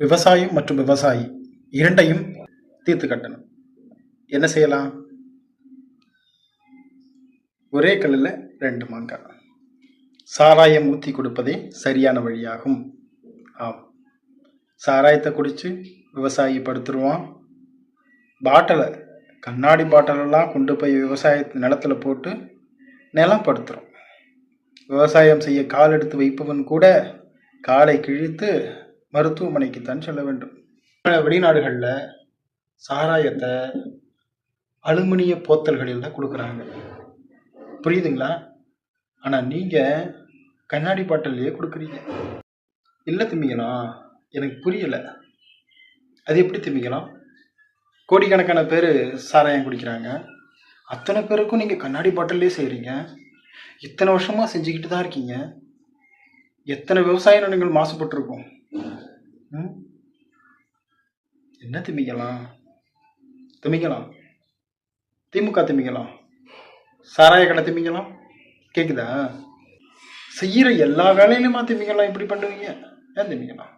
விவசாயம் மற்றும் விவசாயி இரண்டையும் தீர்த்து கட்டணும். என்ன செய்யலாம்? ஒரே கல்லில் ரெண்டு மாங்காய். சாராயம் ஊற்றி கொடுப்பதே சரியான வழியாகும். ஆம். சாராயத்தை குடித்து விவசாயி படுத்துருவான். பாட்டிலை கண்ணாடி பாட்டிலெல்லாம் கொண்டு போய் விவசாய நிலத்துல போட்டு நிலம் படுத்துரும். விவசாயம் செய்ய கால் எடுத்து வைப்பவன் கூட காலை கிழித்து மருத்துவமனைக்குத்தான் செல்ல வேண்டும். வெளிநாடுகளில் சாராயத்தை அலுமினிய போத்தல்களில் தான் கொடுக்குறாங்க. புரியுதுங்களா? ஆனால் நீங்கள் கண்ணாடி பாட்டிலேயே கொடுக்குறீங்க. இல்லை திமிங்கலாம் எனக்கு புரியலை. அது எப்படி திம்பிக்கலாம் கோடிக்கணக்கான பேர் சாராயம் குடிக்கிறாங்க. அத்தனை பேருக்கும் நீங்கள் கண்ணாடி பாட்டிலே செய்கிறீங்க இத்தனை வருஷமாக செஞ்சுக்கிட்டு தான் இருக்கீங்க. எத்தனை விவசாய நிலங்கள் மாசுபட்டிருக்கும். என்ன திமிக்கலாம் திமிக்கலாம் திமுக திமிக்கலாம் சாராய கடை திமிக்கலாம் கேட்குதா செய்கிற எல்லா வேலையிலுமா திமிக்கலாம் இப்படி பண்ணுவீங்க? ஏன் திமிக்கலாம்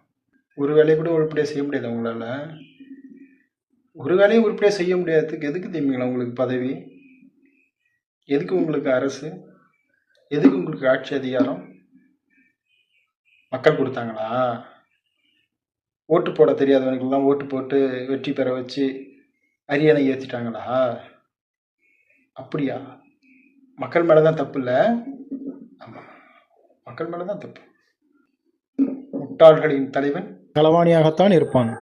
ஒரு வேலையை கூட உருப்படியாக செய்ய முடியாது உங்களால். ஒரு வேலையை உருப்படியாக செய்ய முடியாததுக்கு எதுக்கு திமிக்கலாம் உங்களுக்கு பதவி? எதுக்கு உங்களுக்கு அரசு? எதுக்கு உங்களுக்கு ஆட்சி அதிகாரம்? மக்கள் கொடுத்தாங்களா? ஓட்டு போட தெரியாதவனுக்கெல்லாம் ஓட்டு போட்டு வெற்றி பெற வச்சு அரியணை ஏற்றிட்டாங்களா அப்படியா? மக்கள் மேலே தான் தப்பு இல்லை. ஆமாம் மக்கள் மேலே தான் தப்பு. முட்டாள்களின் தலைவன். களவாணியாகத்தான் இருப்பான்.